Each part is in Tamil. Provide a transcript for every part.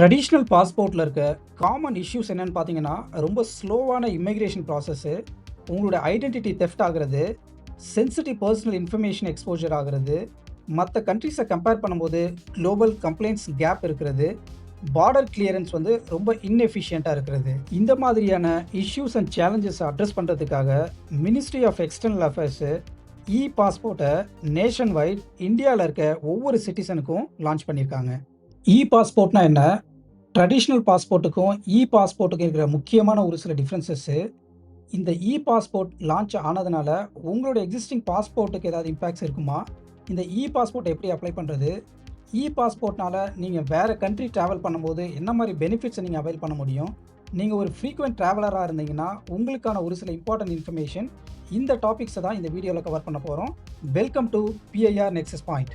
ட்ரெடிஷ்னல் பாஸ்போர்ட்டில் இருக்க காமன் இஷ்யூஸ் என்னென்னு பார்த்தீங்கன்னா ரொம்ப ஸ்லோவான இமிக்ரேஷன் ப்ராசஸ்ஸு உங்களோட ஐடென்டிட்டி தெஃப்ட் ஆகிறது சென்சிட்டிவ் பர்சனல் இன்ஃபர்மேஷன் எக்ஸ்போஜர் ஆகிறது மற்ற கண்ட்ரிஸை கம்பேர் பண்ணும்போது குளோபல் கம்ப்ளைண்ட்ஸ் கேப் இருக்கிறது பார்டர் கிளியரன்ஸ் வந்து ரொம்ப இன்எஃபிஷியண்ட்டாக இருக்கிறது. இந்த மாதிரியான இஷ்யூஸ் அண்ட் சேலஞ்சஸ் அட்ரஸ் பண்ணுறதுக்காக ministry of external affairs E பாஸ்போர்ட்டை நேஷன் வைட் இந்தியாவில் இருக்க ஒவ்வொரு சிட்டிசனுக்கும் லான்ச் பண்ணியிருக்காங்க இ பாஸ்போர்ட்னா என்ன? ட்ரெடிஷ்னல் பாஸ்போர்ட்டுக்கும் இ பாஸ்போர்ட்டுக்கும் இருக்கிற முக்கியமான ஒரு சில டிஃப்ரென்சஸ்ஸு இந்த இ பாஸ்போர்ட் லான்ச் ஆனதுனால உங்களோட எக்ஸிஸ்டிங் பாஸ்போர்ட்டுக்கு ஏதாவது இம்பேக்ட்ஸ் இருக்குமா? இந்த இ பாஸ்போர்ட் எப்படி அப்ளை பண்ணுறது இ பாஸ்போர்ட்னால் நீங்கள் வேறு கண்ட்ரி ட்ராவல் பண்ணும்போது என்ன மாதிரி பெனிஃபிட்ஸை நீங்கள் அவைல் பண்ண முடியும்? நீங்கள் ஒரு ஃப்ரீக்வெண்ட் ட்ராவலராக இருந்தீங்கன்னா உங்களுக்கான ஒரு சில இம்பார்ட்டன்ட் இன்ஃபர்மேஷன் இந்த டாபிக்ஸை தான் இந்த வீடியோவில் கவர் பண்ண போகிறோம் welcome to BIR nexus point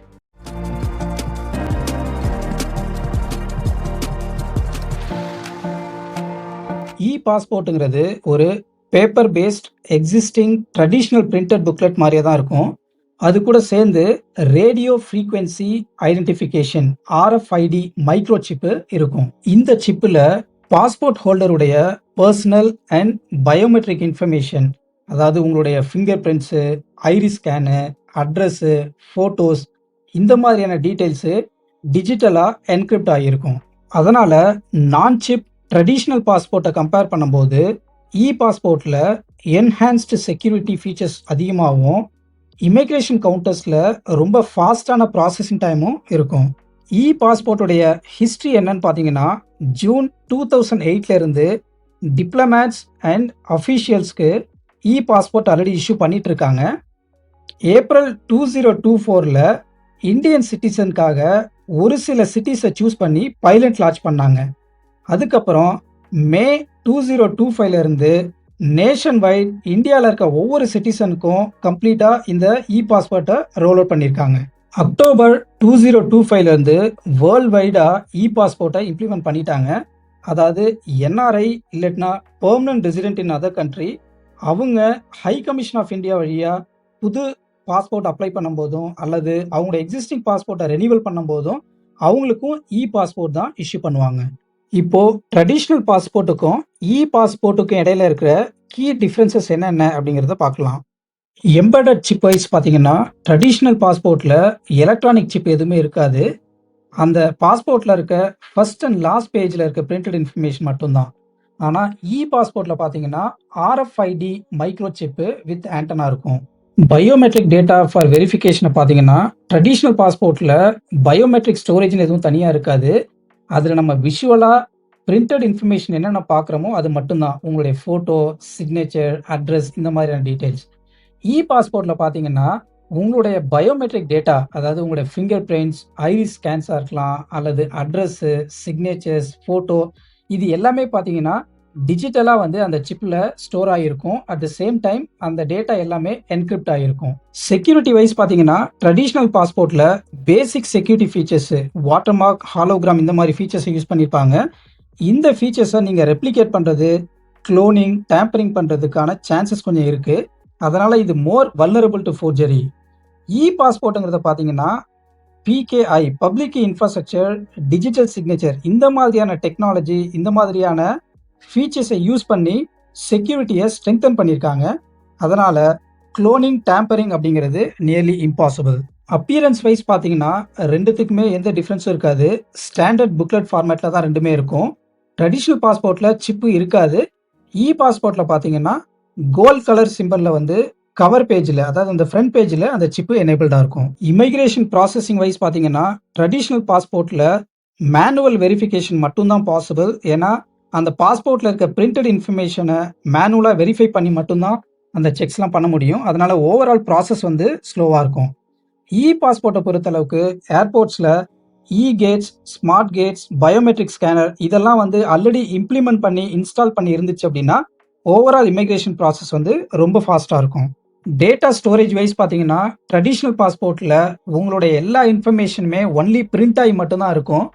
பாஸ்போர்ட்டுங்கிறது ஒரு paper based existing traditional printed booklet மாதிரியே தான் இருக்கும். அது கூட சேர்ந்து radio frequency identification RFID micro chip இருக்கும். இந்த சிப்பில் பாஸ்போர்ட் ஹோல்டருடைய பர்சனல் அண்ட் பயோமெட்ரிக் இன்ஃபர்மேஷன் அதாவது உங்களுடைய finger prints iris scan address photos இந்த மாதிரியான டீட்டெயில்ஸு டிஜிட்டலாக என்கிரிப்ட் ஆகியிருக்கும். அதனால் நான் சிப் ட்ரெடிஷ்னல் பாஸ்போர்ட்டை கம்பேர் பண்ணும்போது இ பாஸ்போர்ட்டில் என்ஹான்ஸ்டு செக்யூரிட்டி ஃபீச்சர்ஸ் அதிகமாகவும் இமிக்ரேஷன் கவுண்டர்ஸில் ரொம்ப ஃபாஸ்டான ப்ராசஸிங் டைமும் இருக்கும். இ பாஸ்போர்ட்டுடைய ஹிஸ்ட்ரி என்னன்னு பார்த்தீங்கன்னா ஜூன் டூ தௌசண்ட் எயிட்லேருந்து டிப்ளமேட்ஸ் அண்ட் அஃபீஷியல்ஸ்க்கு இ பாஸ்போர்ட் ஆல்ரெடி இஷ்யூ பண்ணிகிட்ருக்காங்க இருக்காங்க ஏப்ரல் டூ ஜீரோ டூ ஃபோரில் இந்தியன் சிட்டிசனுக்காக ஒரு சில சிட்டிஸை சூஸ் பண்ணி பைலட் லான்ச் பண்ணாங்க. அதுக்கப்புறம் மே டூ ஜீரோ டூ ஃபைவ்லேருந்து நேஷன் வைட் இந்தியாவில் இருக்க ஒவ்வொரு சிட்டிசனுக்கும் கம்ப்ளீட்டாக இந்த இ பாஸ்போர்ட்டை ரோல் அவுட் பண்ணியிருக்காங்க அக்டோபர் டூ ஜீரோ டூ ஃபைவ்லேருந்து வேர்ல்டு வைடாக இ பாஸ்போர்ட்டை இம்ப்ளிமெண்ட் பண்ணிட்டாங்க. அதாவது NRI இல்லட்டினா permanent resident in other country அவங்க ஹை கமிஷன் ஆஃப் இந்தியா வழியாக புது பாஸ்போர்ட் அப்ளை பண்ணும்போதும் அல்லது அவங்களோட எக்ஸிஸ்டிங் பாஸ்போர்ட்டை ரெனியூவல் பண்ணும்போதும் அவங்களுக்கும் இ பாஸ்போர்ட் தான் இஷ்யூ பண்ணுவாங்க. இப்போ ட்ரெடிஷ்னல் பாஸ்போர்ட்டுக்கும் இ பாஸ்போர்ட்டுக்கும் இடையில இருக்கிற கீ டிஃப்ரென்சஸ் என்னென்ன அப்படிங்கிறத பார்க்கலாம். எம்பர்டட் சிப் வைஸ் பார்த்தீங்கன்னா ட்ரெடிஷ்னல் பாஸ்போர்ட்டில் எலக்ட்ரானிக் சிப் எதுவுமே இருக்காது. அந்த பாஸ்போர்ட்டில் இருக்க ஃபர்ஸ்ட் அண்ட் லாஸ்ட் பேஜில் இருக்க பிரிண்டட் இன்ஃபர்மேஷன் மட்டும்தான். ஆனால் இ பாஸ்போர்ட்டில் பார்த்தீங்கன்னா RFID micro chip with antenna இருக்கும். பயோமெட்ரிக் டேட்டா ஃபார் வெரிஃபிகேஷனை பார்த்தீங்கன்னா ட்ரெடிஷ்னல் பாஸ்போர்ட்டில் பயோமெட்ரிக் ஸ்டோரேஜ்னு எதுவும் தனியாக இருக்காது. அதில் நம்ம விஷுவலாக பிரிண்டட் இன்ஃபர்மேஷன் என்னென்ன பார்க்குறோமோ அது மட்டும்தான். உங்களுடைய ஃபோட்டோ சிக்னேச்சர் அட்ரஸ் இந்த மாதிரியான டீட்டெயில்ஸ் இ பாஸ்போர்ட்டில் பார்த்தீங்கன்னா உங்களுடைய பயோமெட்ரிக் டேட்டா அதாவது உங்களுடைய ஃபிங்கர் பிரிண்ட்ஸ் ஐரிஸ் ஸ்கேன்ஸாக இருக்கலாம் அல்லது அட்ரஸ்ஸு சிக்னேச்சர்ஸ் ஃபோட்டோ இது எல்லாமே பார்த்தீங்கன்னா டிஜிட்டலாக வந்து அந்த சிப்பில் ஸ்டோர் ஆகிருக்கும் அட் த சேம் டைம் அந்த டேட்டா எல்லாமே என்கிரிப்ட் ஆகிருக்கும் செக்யூரிட்டி வைஸ் பார்த்தீங்கன்னா traditional பாஸ்போர்ட்டில் basic security features watermark hologram இந்த மாதிரி ஃபீச்சர்ஸை யூஸ் பண்ணியிருப்பாங்க இந்த ஃபீச்சர்ஸை நீங்கள் ரெப்ளிகேட் பண்ணுறது க்ளோனிங் டேம்பரிங் பண்ணுறதுக்கான சான்சஸ் கொஞ்சம் இருக்குது அதனால் இது more vulnerable to forgery E பாஸ்போர்ட்டுங்கிறத பார்த்தீங்கன்னா PKI public infrastructure digital signature இந்த மாதிரியான டெக்னாலஜி இந்த மாதிரியான ஃபீச்சர்ஸை யூஸ் பண்ணி செக்யூரிட்டியை ஸ்ட்ரெங்தன் பண்ணியிருக்காங்க அதனால் க்ளோனிங் டேம்பரிங் அப்படிங்கிறது நியர்லி இம்பாசிபிள் அப்பியரன்ஸ் வைஸ் பார்த்தீங்கன்னா ரெண்டுத்துக்குமே எந்த டிஃப்ரென்ஸும் இருக்காது. ஸ்டாண்டர்ட் புக்லெட் ஃபார்மேட்டில் தான் ரெண்டுமே இருக்கும். ட்ரெடிஷ்னல் பாஸ்போர்ட்டில் சிப்பு இருக்காது. இ பாஸ்போர்ட்டில் பார்த்தீங்கன்னா கோல்ட் கலர் சிம்பிளில் வந்து கவர் பேஜில் அதாவது அந்த ஃப்ரண்ட் பேஜில் அந்த சிப்பு எனேபிள்டாக இருக்கும். இமிக்ரேஷன் ப்ராசஸிங் வைஸ் பார்த்தீங்கன்னா ட்ரெடிஷ்னல் பாஸ்போர்ட்டில் மேனுவல் வெரிஃபிகேஷன் மட்டும்தான் பாசிபிள் ஏன்னா அந்த பாஸ்போர்ட்டில் இருக்க பிரிண்டட் இன்ஃபர்மேஷனை மேனுவலாக வெரிஃபை பண்ணி மட்டும்தான் அந்த செக்ஸ்லாம் பண்ண முடியும். அதனால் ஓவரால் ப்ராசஸ் வந்து ஸ்லோவாக இருக்கும். இ பாஸ்போர்ட்டை பொறுத்தளவுக்கு ஏர்போர்ட்ஸில் E gates smart gates biometric scanner இதெல்லாம் வந்து ஆல்ரெடி இம்ப்ளிமெண்ட் பண்ணி இன்ஸ்டால் பண்ணி இருந்துச்சு அப்படின்னா ஓவரால் இமிக்ரேஷன் ப்ராசஸ் வந்து ரொம்ப ஃபாஸ்ட்டாக இருக்கும். டேட்டா ஸ்டோரேஜ் வைஸ் பார்த்தீங்கன்னா ட்ரெடிஷ்னல் பாஸ்போர்ட்டில் உங்களுடைய எல்லா இன்ஃபர்மேஷனுமே ஒன்லி பிரிண்ட் ஆகி மட்டும்தான் இருக்கும்.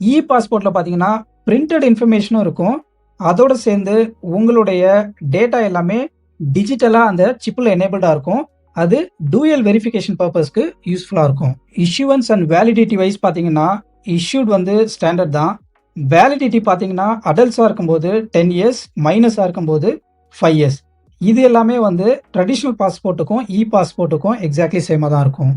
இ பாஸ்போர்ட்டில் பார்த்தீங்கன்னா பிரிண்டட் இன்ஃபர்மேஷனும் இருக்கும் அதோடு சேர்ந்து உங்களுடைய டேட்டா எல்லாமே டிஜிட்டலாக அந்த சிப்பில் எனேபிள்டாக இருக்கும் அது டூயல் வெரிஃபிகேஷன் பர்பஸ்க்கு யூஸ்ஃபுல்லாக இருக்கும் இஷ்யூவன்ஸ் அண்ட் வேலிடிட்டி வைஸ் பார்த்தீங்கன்னா இஷ்யூட் வந்து ஸ்டாண்டர்ட் தான் வேலிடிட்டி பார்த்தீங்கன்னா, அடல்ட்ஸாக இருக்கும்போது 10 இயர்ஸ், மைனஸாக இருக்கும்போது ஃபைவ் இயர்ஸ். இது எல்லாமே வந்து ட்ரெடிஷ்னல் பாஸ்போர்ட்டுக்கும், இ பாஸ்போர்ட்டுக்கும் எக்ஸாக்ட்லி சேமா தான் இருக்கும்.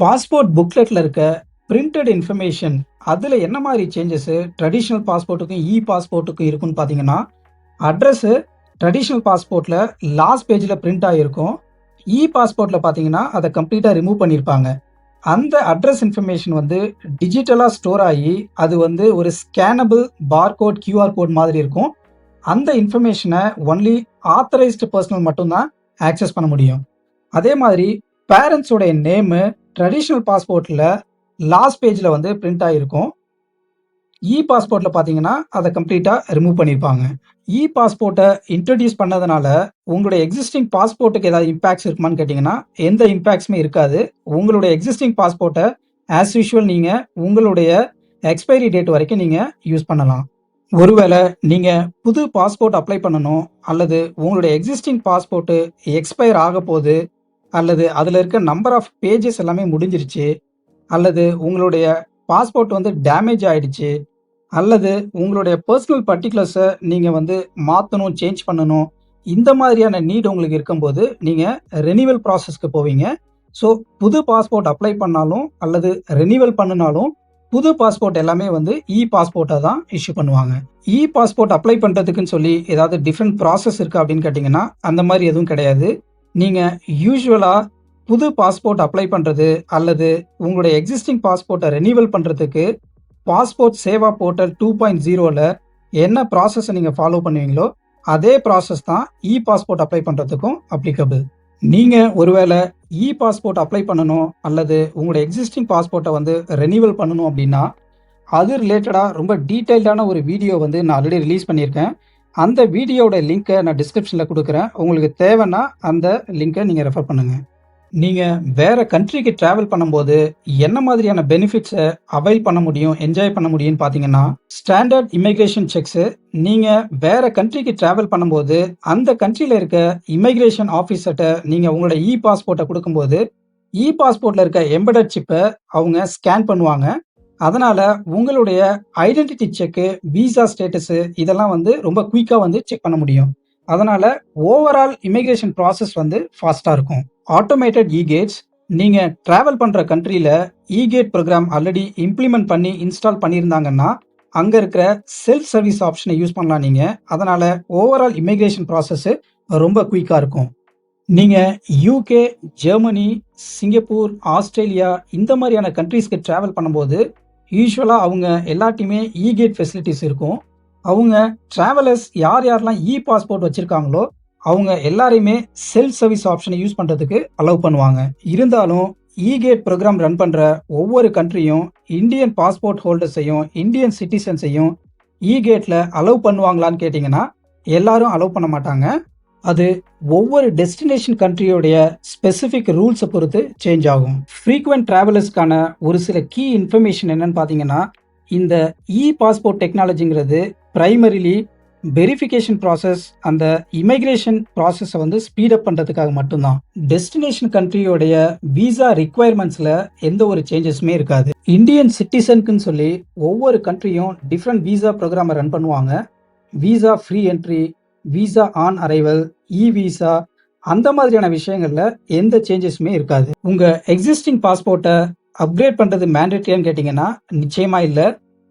பாஸ்போர்ட் புக்லெட்டில் இருக்க பிரிண்டட் இன்ஃபர்மேஷன் அதில் என்ன மாதிரி சேஞ்சஸ் ட்ரெடிஷ்னல் பாஸ்போர்ட்டுக்கும், இ பாஸ்போர்ட்டுக்கும் இருக்குன்னு பார்த்தீங்கன்னா, அட்ரஸ்ஸு ட்ரெடிஷ்னல் பாஸ்போர்ட்டில் லாஸ்ட் பேஜில் பிரிண்ட் ஆகிருக்கும் இ பாஸ்போர்ட்டில் பார்த்தீங்கன்னா, அதை கம்ப்ளீட்டாக ரிமூவ் பண்ணியிருப்பாங்க. அந்த அட்ரஸ் இன்ஃபர்மேஷன் வந்து டிஜிட்டலாக ஸ்டோர் ஆகி, அது வந்து ஒரு ஸ்கேனபிள் பார்கோட், கியூஆர் கோட் மாதிரி இருக்கும். அந்த இன்ஃபர்மேஷனை ஒன்லி ஆத்தரைஸ்டு பர்சனல் மட்டும்தான் ஆக்சஸ் பண்ண முடியும். அதே மாதிரி பேரண்ட்ஸோடைய நேமு ட்ரெடிஷ்னல் பாஸ்போர்ட்டில் லாஸ்ட் பேஜில் வந்து பிரிண்ட் ஆகிருக்கும் இ பாஸ்போர்ட்டில் பார்த்தீங்கன்னா, அதை கம்ப்ளீட்டாக ரிமூவ் பண்ணியிருப்பாங்க. இ பாஸ்போர்ட்டை இன்ட்ரடியூஸ் பண்ணதுனால, உங்களுடைய எக்ஸிஸ்டிங் பாஸ்போர்ட்டுக்கு ஏதாவது இம்பேக்ட்ஸ் இருக்குமான்னு கேட்டிங்கன்னா எந்த இம்பேக்ட்ஸுமே இருக்காது. உங்களுடைய எக்ஸிஸ்டிங் பாஸ்போர்ட்டை ஆஸ் யூஷுவல் நீங்கள் உங்களுடைய எக்ஸ்பைரி டேட் வரைக்கும் நீங்கள் யூஸ் பண்ணலாம். ஒருவேளை நீங்கள் புது பாஸ்போர்ட் அப்ளை பண்ணணும், அல்லது உங்களுடைய எக்ஸிஸ்டிங் பாஸ்போர்ட்டு எக்ஸ்பயர் ஆக போகுது அல்லது அதில் இருக்க நம்பர் ஆஃப் பேஜஸ் எல்லாமே முடிஞ்சிருச்சு, அல்லது உங்களுடைய பாஸ்போர்ட் வந்து டேமேஜ் ஆயிடுச்சு, அல்லது உங்களுடைய பர்சனல் பர்டிகுலர்ஸை நீங்கள் வந்து மாற்றணும் சேஞ்ச் பண்ணணும். இந்த மாதிரியான நீட் உங்களுக்கு இருக்கும்போது, நீங்கள் ரெனிவல் ப்ராசஸ்க்கு போவீங்க. ஸோ புது பாஸ்போர்ட் அப்ளை பண்ணாலும், அல்லது ரெனிவல் பண்ணுனாலும், புது பாஸ்போர்ட் எல்லாமே வந்து இ பாஸ்போர்ட்டை தான் இஷ்யூ பண்ணுவாங்க. இ பாஸ்போர்ட் அப்ளை பண்ணுறதுக்குன்னு சொல்லி ஏதாவது டிஃப்ரெண்ட் ப்ராசஸ் இருக்கா அப்படின்னு கேட்டிங்கன்னா அந்த மாதிரி எதுவும் கிடையாது. நீங்கள் யூஸ்வலாக புது பாஸ்போர்ட் அப்ளை பண்ணுறது அல்லது உங்களுடைய எக்ஸிஸ்டிங் பாஸ்போர்ட்டை ரெனிவல் பண்ணுறதுக்கு பாஸ்போர்ட் சேவா போர்ட்டல் 2.0ல என்ன ப்ராசஸை நீங்கள் ஃபாலோ பண்ணுவீங்களோ, அதே ப்ராசஸ் தான் இ பாஸ்போர்ட் அப்ளை பண்ணுறதுக்கும் அப்ளிகபிள். நீங்கள் ஒருவேளை இ பாஸ்போர்ட் அப்ளை பண்ணணும், அல்லது உங்களுடைய எக்ஸிஸ்டிங் பாஸ்போர்ட்டை வந்து ரெனிவல் பண்ணணும் அப்படின்னா, அது ரிலேட்டடாக ரொம்ப டீட்டெயில்டான ஒரு வீடியோ வந்து நான் ஆல்ரெடி ரிலீஸ் பண்ணியிருக்கேன். அந்த வீடியோட லிங்க்கை நான் டிஸ்கிரிப்ஷனில் கொடுக்குறேன் உங்களுக்கு தேவைன்னா அந்த லிங்க்கை நீங்கள் ரெஃபர் பண்ணுங்கள் நீங்கள் வேறு கண்ட்ரிக்கு ட்ராவல் பண்ணும்போது, என்ன மாதிரியான பெனிஃபிட்ஸை அவைல் பண்ண முடியும், என்ஜாய் பண்ண முடியும்னு பார்த்தீங்கன்னா, ஸ்டாண்டர்ட் இமிக்ரேஷன் செக்ஸு நீங்கள் வேற கண்ட்ரிக்கு ட்ராவல் பண்ணும்போது, அந்த கண்ட்ரியில் இருக்க இமிக்ரேஷன் ஆஃபீஸர்கிட்ட நீங்கள் உங்களோட இ பாஸ்போர்ட்டை கொடுக்கும்போது இ பாஸ்போர்ட்டில் இருக்க எம்பெடட் சிப்பை அவங்க ஸ்கேன் பண்ணுவாங்க. அதனால் உங்களுடைய ஐடென்டிட்டி செக்கு, விசா ஸ்டேட்டஸு இதெல்லாம் வந்து ரொம்ப குயிக்காக வந்து செக் பண்ண முடியும். அதனால ஓவரால் இமிகிரேஷன் ப்ராசஸ் வந்து ஃபாஸ்ட்டாக இருக்கும். ஆட்டோமேட்டட் இ-கேட்ஸ் ட்ராவல் பண்ணுற கண்ட்ரியில் கண்ட்ரில இ-கேட் ஆல்ரெடி இம்ப்ளிமெண்ட் பண்ணி இன்ஸ்டால் பண்ணியிருந்தாங்கன்னா, அங்கே இருக்கிற செல்ஃப் சர்வீஸ் ஆப்ஷனை யூஸ் பண்ணலாம் நீங்கள் அதனால் ஓவரால் இமிகிரேஷன் ப்ராசஸ்ஸு ரொம்ப குயிக்காக இருக்கும். நீங்கள் யூகே ஜெர்மனி, சிங்கப்பூர், ஆஸ்திரேலியா இந்த மாதிரியான கண்ட்ரீஸ்க்கு ட்ராவல் பண்ணும்போது, யூஸ்வலாக அவங்க எல்லாத்தையுமே இ-கேட் இருக்கும். அவங்க டிராவலர்ஸ் யார் யாரெல்லாம் இ பாஸ்போர்ட் வச்சிருக்காங்களோ, அவங்க எல்லாரையுமே செல்ஃப் சர்வீஸ் ஆப்ஷனை யூஸ் பண்ணுறதுக்கு அலோவ் பண்ணுவாங்க. இருந்தாலும் இ-கேட் ரன் பண்ணுற ஒவ்வொரு கண்ட்ரியும் இந்தியன் பாஸ்போர்ட் ஹோல்டர்ஸையும், இந்தியன் சிட்டிசன்ஸையும் இ-கேட்ல அலோவ் பண்ணுவாங்களான்னு கேட்டிங்கன்னா எல்லாரும் அலோவ் பண்ண மாட்டாங்க. அது ஒவ்வொரு டெஸ்டினேஷன் கண்ட்ரியோடைய ஸ்பெசிஃபிக் ரூல்ஸை பொறுத்து சேஞ்ச் ஆகும். ஃப்ரீக்வெண்ட் டிராவலர்ஸ்க்கான ஒரு சில கீ இன்ஃபர்மேஷன் என்னன்னு பார்த்தீங்கன்னா, இந்த இ பாஸ்போர்ட் டெக்னாலஜிங்கிறது ப்ரைமரிலி வெரிஃபிகேஷன் ப்ராசஸ், அந்த இமிக்ரேஷன் ப்ராசஸை வந்து ஸ்பீடப் பண்ணுறதுக்காக மட்டும்தான் டெஸ்டினேஷன் கண்ட்ரியோடைய விசா ரிக்குவயர்மெண்ட்ஸில் எந்த ஒரு சேஞ்சஸுமே இருக்காது. இந்தியன் சிட்டிசனுக்குன்னு சொல்லி ஒவ்வொரு கண்ட்ரியும் டிஃப்ரெண்ட் விசா ப்ரோக்ராமை ரன் பண்ணுவாங்க. Visa free entry, visa on arrival, E visa அந்த மாதிரியான விஷயங்களில் எந்த சேஞ்சஸுமே இருக்காது. உங்கள் எக்ஸிஸ்டிங் பாஸ்போர்ட்டை அப்கிரேட் பண்ணுறது மேண்டேட்ரியான்னு கேட்டிங்கன்னா நிச்சயமாக இல்லை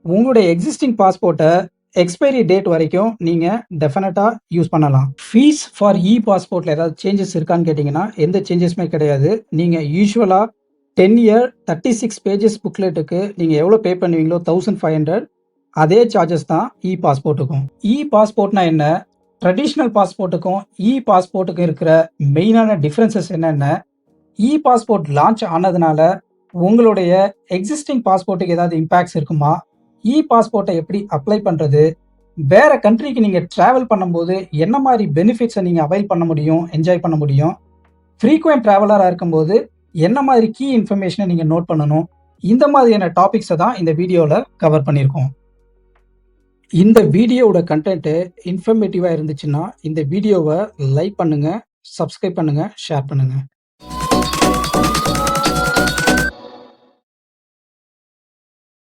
உங்களுடைய எக்ஸிஸ்டிங் பாஸ்போர்ட்டை எக்ஸ்பைரி டேட் வரைக்கும் நீங்கள் டெஃபினட்டாக யூஸ் பண்ணலாம். ஃபீஸ் ஃபார் இ பாஸ்போர்ட்டில் ஏதாவது சேஞ்சஸ் இருக்கான்னு கேட்டிங்கன்னா எந்த சேஞ்சஸுமே கிடையாது. நீங்கள் யூஸ்வலாக டென் இயர் 36 பேஜஸ் புக்லெட்டுக்கு நீங்கள் எவ்வளோ பே பண்ணுவீங்களோ 1500 அதே சார்ஜஸ் தான் இ பாஸ்போர்ட்டுக்கும். இ பாஸ்போர்ட்னா என்ன? ட்ரெடிஷ்னல் பாஸ்போர்ட்டுக்கும், இ பாஸ்போர்ட்டுக்கும் இருக்கிற மெயினான டிஃப்ரென்சஸ் என்னென்ன? இ பாஸ்போர்ட் லான்ச் ஆனதுனால உங்களுடைய எக்ஸிஸ்டிங் பாஸ்போர்ட்டுக்கு ஏதாவது இம்பேக்ட்ஸ் இருக்குமா? இ பாஸ்போர்ட்டை எப்படி அப்ளை பண்ணுறது வேற கண்ட்ரிக்கு நீங்கள் ட்ராவல் பண்ணும்போது என்ன மாதிரி பெனிஃபிட்ஸை நீங்கள் அவைல் பண்ண முடியும், என்ஜாய் பண்ண முடியும்? ஃப்ரீக்குவென்ட் ட்ராவலராக இருக்கும்போது என்ன மாதிரி கீ இன்ஃபர்மேஷனை நீங்கள் நோட் பண்ணணும்? இந்த மாதிரியான டாபிக்ஸை தான் இந்த வீடியோவில் கவர் பண்ணியிருக்கோம். இந்த வீடியோவோட கண்டென்ட்டு இன்ஃபர்மேட்டிவாக இருந்துச்சுன்னா, இந்த வீடியோவை லைக் பண்ணுங்கள் சப்ஸ்கிரைப் பண்ணுங்கள் ஷேர் பண்ணுங்கள்